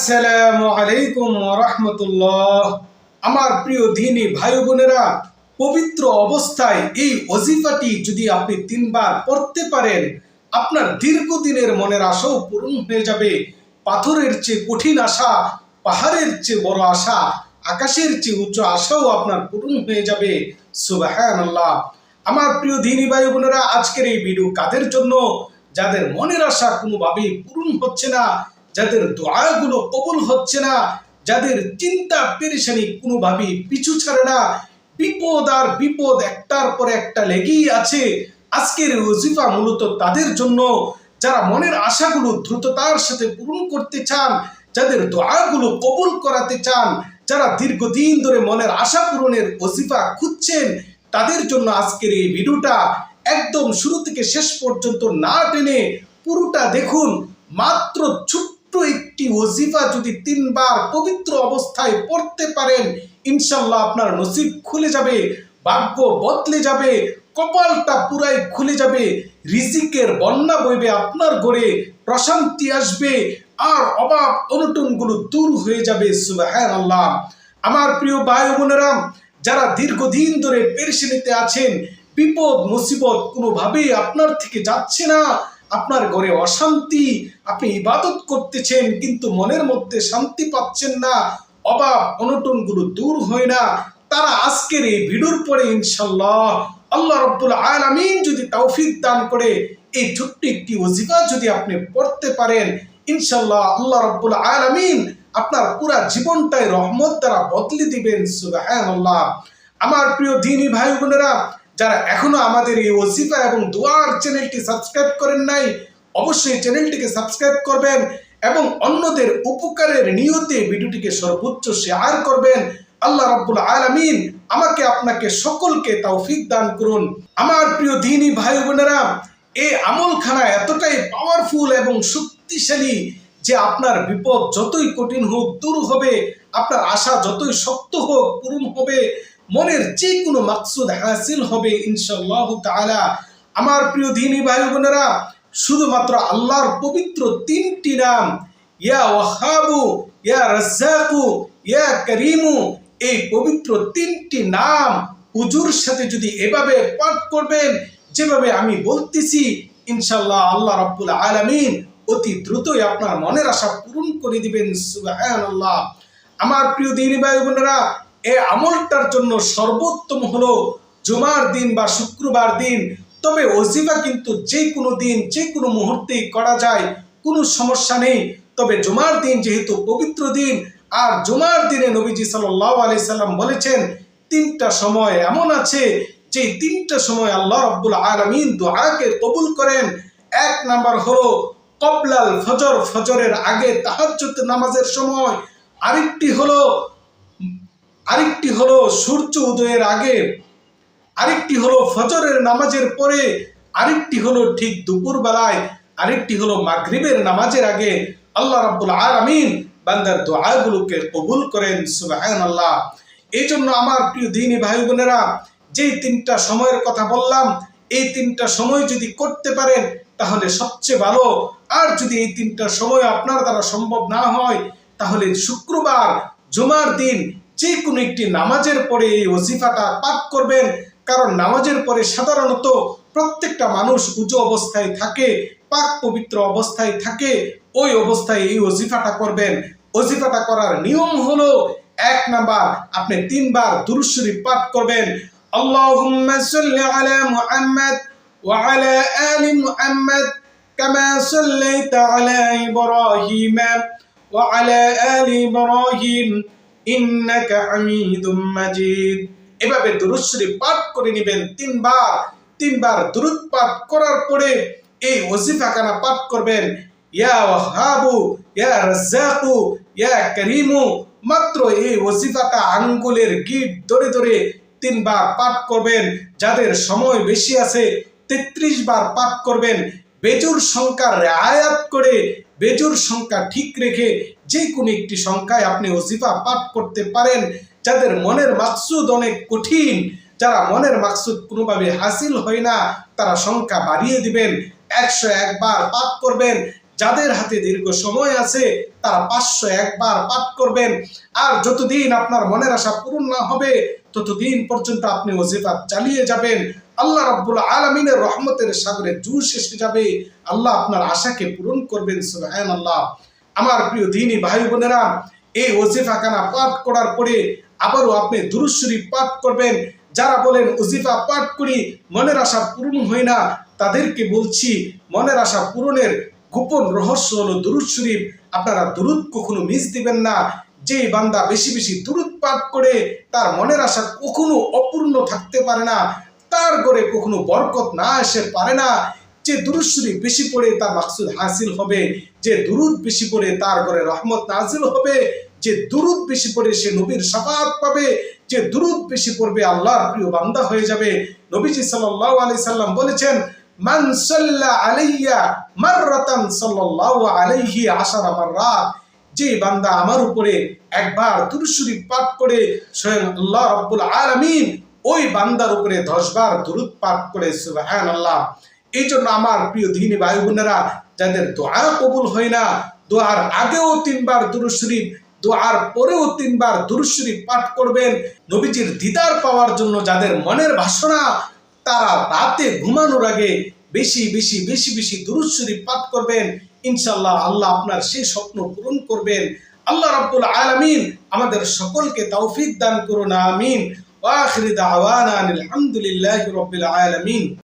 আসসালামু আলাইকুম রহমতুল্লাহ। আমার প্রিয় দিনী ভাই বোনেরা, পবিত্র অবস্থায় এই অজিফাটি যদি আপনি তিনবার পড়তে পারেন, আপনার দীর্ঘদিনের মনের আশাও পূরণ হয়ে যাবে। পাথরের চেয়ে কঠিন আশা, পাহাড়ের চেয়ে বড় আশা, আকাশের চেয়ে উচ্চ আশাও আপনার পূরণ হয়ে যাবে। সুবাহান আল্লাহ আমার প্রিয় দিনী ভাই বোনেরা, আজকের এই ভিডিও কাদের জন্য? যাদের মনের আশা কোনোভাবেই পূরণ হচ্ছে না যাদের দোয়াগুলো কবুল হচ্ছে না, যাদের চিন্তা পেরেশানি কোনোভাবেই পিছু ছাড়ে না, বিপদ আর বিপদ একটার পর একটা লেগেই আছে। আজকের ওজিফা মূলত তাদের জন্য। যারা মনের আশাগুলো দ্রুততার সাথে পূরণ করতে চান, যাদের দোয়াগুলো কবুল করাতে চান, যারা দীর্ঘদিন ধরে মনের আশা পূরণের ওজিফা খুঁজছেন, তাদের জন্য আজকের এই ভিডিওটা একদম শুরু থেকে শেষ পর্যন্ত না টেনে পুরোটা দেখুন, মাত্র ছোট্ট একটি ওজিফা যদি তিনবার পবিত্র অবস্থায় পড়তে পারেন ইনশাল্লাহ আপনার নসিব খুলে যাবে, ভাগ্য বদলে যাবে, কপালটা পুরাই খুলে যাবে, রিজিকের বন্যা বইবে আপনার ঘরে, প্রশান্তি আসবে, আর অভাব অনটনগুলো দূর হয়ে যাবে সুবাহান আল্লাহ আমার প্রিয় ভাই বোনেরা, যারা দীর্ঘদিন ধরে পেরেশানিতে আছেন, বিপদ, মুসিবত কোনোভাবেই আপনার থেকে যাচ্ছে না। আপনার ঘরে অশান্তি, আপনি ইবাদত করতেছেন, কিন্তু মনের মধ্যে শান্তি পাচ্ছেন না, অভাব, অনটনগুলো দূর হয় না। তারা আজকের এই ভিডিওর পরে ইনশাল্লাহ আল্লাহ রব্বুল আলামিন যদি তৌফিক দান করে, এই ছোট্ট একটি ওজিফা যদি আপনি পড়তে পারেন ইনশাল্লাহ আল্লাহ রব্বুল আলামিন আপনার পুরা জীবনটাই রহমত দ্বারা বদলে দিবেন, সুবহানাল্লাহ। আমার প্রিয় দিনী ভাই বোনেরা যারা এখনও আমাদের এই ওজিফা এবং দোয়ার চ্যানেলটি সাবস্ক্রাইব করেন নাই, অবশ্যই চ্যানেলটিকে সাবস্ক্রাইব করবেন এবং অন্যদের উপকারের নিয়তে ভিডিওটিকে সর্বোচ্চ শেয়ার করবেন। আল্লাহ রাব্বুল আলামিন আমাকে, আপনাকে সকলকে তৌফিক দান করুন। আমার প্রিয় দিনী ভাই বোনেরা এই আমলখানা এতটাই পাওয়ারফুল এবং শক্তিশালী যে আপনার বিপদ যতই কঠিন হোক, দূর হবে। আপনার আশা যতই শক্ত হোক, পূরণ হবে। মনের যে কোনো মাকসুদ হাসিল হবে ইনশাল্লাহ তাআলা। আমার প্রিয় দিনী ভাই বোনেরা, শুধুমাত্র আল্লাহর পবিত্র তিনটি নাম, ইয়া ওয়াহাবু, ইয়া রাজ্জাকু, ইয়া করিমু, এই পবিত্র তিনটি নাম হুজুর সাথে যদি এভাবে পাঠ করবেন, যেভাবে আমি বলতেছি ইনশাল্লাহ আল্লাহ রাব্বুল আলামিন অতি দ্রুতই আপনার মনের আশা পূরণ করে দিবেন, সুবহানাল্লাহ। আমার প্রিয় দিনী ভাই বোনেরা এই আমলটার জন্য সর্বোত্তম হলো জুমার দিন বা শুক্রবার দিন। তবে ওজিফা কিন্তু যে কোনো দিন, যে কোনো মুহূর্তেই করা যায়, কোনো সমস্যা নেই। তবে জুমার দিন যেহেতু পবিত্র দিন, আর জুমার দিনে নবীজি সাল্লাহ আলি সাল্লাম বলেছেন, তিনটা সময় এমন আছে যে তিনটা সময় আল্লাহ রব্বুল আলমিন দোয়াকে কবুল করেন। এক নাম্বার হলো কবলাল ফজর, ফজরের আগে তাহাজ্জুদ নামাজের সময়। আরেকটি হলো আরেকটি হলো সূর্য উদয়ের আগে, আরেকটি হলো ফজরের নামাজের পরে, আরেকটি হলো ঠিক দুপুর বেলায় আরেকটি হলো মাগরিবের নামাজের আগে। আল্লাহ রাব্বুল আলামিন বান্দার দোয়াগুলোকে কবুল করেন, সুবহানাল্লাহ। এই জন্য আমার প্রিয় দিনী ভাই বোনেরা, যেই তিনটা সময়ের কথা বললাম, এই তিনটা সময় যদি করতে পারেন, তাহলে সবচেয়ে ভালো। আর যদি এই তিনটা সময় আপনার দ্বারা সম্ভব না হয়, তাহলে শুক্রবার, জুমার দিন যে কোনো একটি নামাজের পরে এই ওজিফাটা পাঠ করবেন। কারণ নামাজের পরে সাধারণত প্রত্যেকটা মানুষ উঁচু অবস্থায় থাকে, পাক পবিত্র অবস্থায় থাকে, ওই অবস্থায় এই ওজিফাটা করবেন। ওজিফাটা করার নিয়ম হলো, এক নাম্বার আপনি তিনবার দুরুশরীফ পাঠ করবেন। আল্লাহুম্মা সাল্লি আলা মুহাম্মাদ ওয়া ওয়া ইন্নাকা হামিদুম মাজিদ। এভাবে দুরূদ শরীফ পাঠ করে নেবেন তিনবার। তিনবার দুরূদ পাঠ করার পরে এই ওজিফাখানা পাঠ করবেন। ইয়া ওয়াহাবু, ইয়া রাজ্জাকু, ইয়া করিমু। মাত্র এই ওজিফাটা আঙ্গুলের গিট ধরে ধরে তিনবার পাঠ করবেন। যাদের সময় বেশি আছে, তেত্রিশ বার পাঠ করবেন। বেজুর সংখ্যা রেয়াত করে বেজুর সংখ্যা ঠিক রেখে যে কোনো একটি সংখ্যায় আপনি ওজিফা পাঠ করতে পারেন, যাদের মনের মাকসুদ অনেক কঠিন, যারা মনের মাকসুদ কোনোভাবে হাসিল হয় না, তারা সংখ্যা বাড়িয়ে দিবেন, একশো একবার পাঠ করবেন, যাদের হাতে দীর্ঘ সময় আছে, তারা পাঁচশো একবার পাঠ করবেন। আর যতদিন আপনার মনের আশা পূরণ না হবে, ততদিন পর্যন্ত আপনি ওজিফা চালিয়ে যাবেন। আল্লাহ রাব্বুল আলমিনের রহমতের সাগরে জুস এসে যাবে। আল্লাহ আপনার আশাকে পূরণ করবেন সুবহান আল্লাহ আমার প্রিয় দিনী ভাই বোনেরা, এই ওজিফা খানা পাঠ করার পরে আবারও আপনি দুরুদ পাঠ করবেন। যারা বলেন ওজিফা পাঠ করি, মনের আশা পূরণ হয় না, তাদেরকে বলছি, মনের আশা পূরণের গোপন রহস্য হলো দুরুদ শরীফ। আপনারা দুরুদ কখনো মিস দিবেন না। যে বান্দা বেশি বেশি দুরুদ পাঠ করে, তার মনের আশা কখনো অপূর্ণ থাকতে পারে না। তার ঘরে কখনো বরকত না এসে পারে না। যে দুরুদ শরীফ বেশি পড়ে তার মাকসুদ হাসিল হবে, যে দুরুদ বেশি পড়ে তার ঘরে রহমত নাজিল হবে, যে দুরুদ বেশি পড়ে সে নবীর সাফাত পাবে, যে দুরুদ বেশি পড়বে আল্লাহর প্রিয় বান্দা হয়ে যাবে। নবীজি সাল্লাল্লাহু আলাইহি সাল্লাম বলেছেন, মান সাল্লা আলাইয়া মাররাতান সাল্লাল্লাহু আলাইহি আশারা মাররাত। যে বান্দা আমার উপরে একবার দুরূদ শরীফ পাঠ করে, স্বয়ং আল্লাহ রাব্বুল আলামিন, ওই বান্দার উপরে দশ বার দুরুদ পাঠ করে, সুবহানাল্লাহ। এই জন্য আমার প্রিয় দিনী ভাই বোনেরা যাদের দোয়া কবুল হয় না, দোয়ার আগেও তিনবার দুরূদ দোয়ার পরেও তিনবার দুরূদ পাঠ করবেন নবীজির দিদার পাওয়ার জন্য যাদের মনের বাসনা তারা রাতে ঘুমানোর আগে বেশি বেশি বেশি বেশি দুরূদ পাঠ করবেন। ইনশাল্লাহ আল্লাহ আপনার সেই স্বপ্ন পূরণ করবেন। আল্লাহ রাব্বুল আলামিন আমাদের সকলকে তৌফিক দান করুন, আমিন। ওয়া আখিরি দাওয়ানা আলহামদুলিল্লাহি রাব্বিল